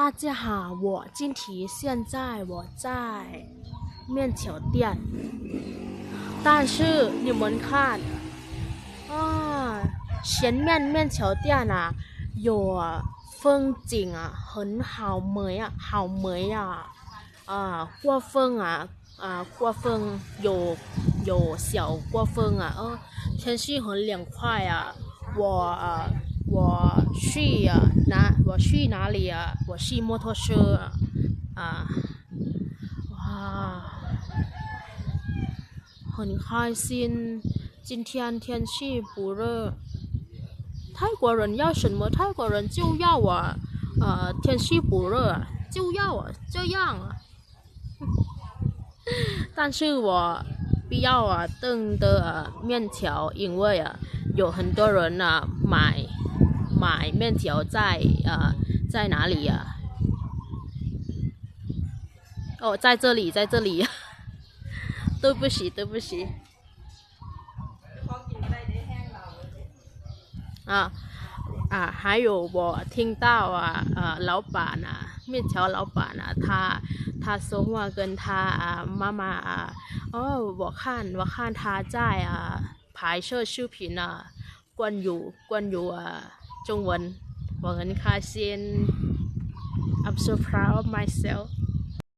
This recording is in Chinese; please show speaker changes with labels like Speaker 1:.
Speaker 1: 大家好，我金提，现在我在面条店，但是你们看啊，前面面条店啊有风景啊，很好美啊，好美啊，啊，刮风啊，啊，刮风有有小刮风啊，哦，天气很凉快啊，我啊。我去啊哪？我去哪里啊？我骑摩托车啊！哇，很开心。今天天气不热。泰国人要什么？泰国人就要啊，呃，天气不热就要啊，这样啊。但是我不要啊炖的面条，因为啊，有很多人啊买。买面条在呃在哪里呀？哦，在这里，在这里。对不起，对不起。啊啊，还有我听到啊呃老板啊，面条老板啊，他他说话跟他啊妈妈啊，哦，我看我看他在啊拍摄视频啊，关于关于啊。中文我很开心 I'm so proud of myself